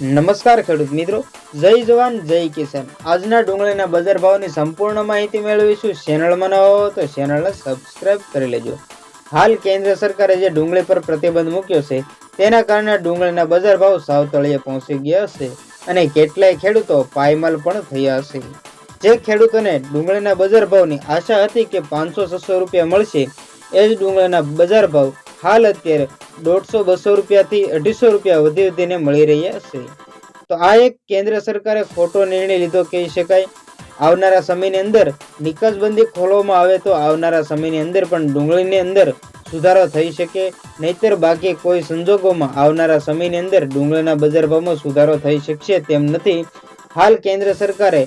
નમસ્કાર ખેડૂત મિત્રો, જય જવાન, જય કિસાન. આજના ડુંગળીના બજાર ભાવની સંપૂર્ણ માહિતી મેળવીશું. ચેનલમાં ન હો તો ચેનલને સબસ્ક્રાઇબ કરી લેજો. હાલ કેન્દ્ર સરકારે જે ડુંગળી પર પ્રતિબંધ મૂક્યો છે, તેના કારણે ડુંગળીના બજાર ભાવ સાવ તળિયે પહોંચી ગયા હશે અને કેટલાય ખેડૂતો પાયમાલ પણ થયા હશે જે ખેડૂતોને ડુંગળીના બજાર ભાવની આશા હતી કે પાંચસો છસો રૂપિયા મળશે, એ જ ડુંગળીના બજાર ભાવ હાલ અત્યારે દોઢસો, બસો રૂપિયાથી અઢીસો રૂપિયા વધી વધીને મળી રહ્યા છે. તો આ એક કેન્દ્ર સરકારે ખોટો નિર્ણય લીધો કહી શકાય. આવનારા સમયની અંદર નિકાસબંધી ખોલવામાં આવે તો આવનારા સમયની અંદર પણ ડુંગળીની અંદર સુધારો થઈ શકે. નહીતર બાકી કોઈ સંજોગોમાં આવનારા સમયની અંદર ડુંગળીના બજાર ભાવમાં સુધારો થઈ શકશે તેમ નથી. હાલ કેન્દ્ર સરકારે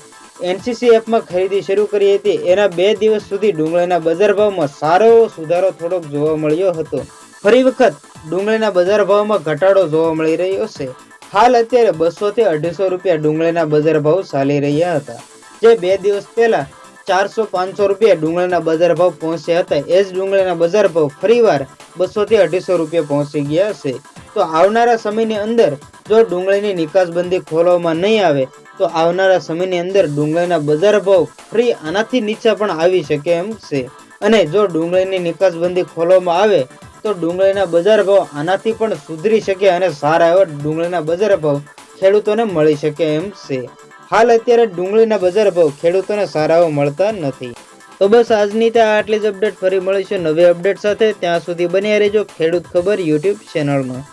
એનસીસી એપમાં ખરીદી શરૂ કરી હતી. એના બે દિવસ સુધી ડુંગળીના બજાર ભાવમાં સારો સુધારો થોડોક જોવા મળ્યો હતો. ફરી વખત ડુંગળીના બજાર ભાવમાં ઘટાડો જોવા મળી રહ્યો છે. હાલ અત્યારે બસો થી અઢીસો રૂપિયા ડુંગળીના બજાર ભાવ ચાલી રહ્યા હતા. જે બે દિવસ પહેલા ચારસો પાંચસો રૂપિયા ડુંગળીના બજાર ભાવ પહોંચ્યા હતા. એ જ ડુંગળીના બજાર ભાવ ફરીવાર બસો થી અઢીસો રૂપિયા પહોંચી ગયા છે. તો આવનારા સમયની અંદર જો ડુંગળીની નિકાસબંધી ખોલવામાં નહીં આવે, તો આવનારા સમયની અંદર ડુંગળીના બજાર ભાવ ફ્રી આનાથી નીચે પણ આવી શકે એમ છે. અને જો ડુંગળીની નિકાસબંધી ખોલવામાં આવે તો ડુંગળીના બજાર ભાવ આનાથી પણ સુધરી શકે અને સારા એવા ડુંગળીના બજાર ભાવ ખેડૂતોને મળી શકે એમ છે. હાલ અત્યારે ડુંગળીના બજાર ભાવ ખેડૂતોને સારા મળતા નથી. તો બસ આજની ત્યાં આટલી જ અપડેટ ફરી મળીશું નવી અપડેટ સાથે. ત્યાં સુધી બન્યા રહેજો ખેડૂત ખબર યુટ્યુબ ચેનલમાં.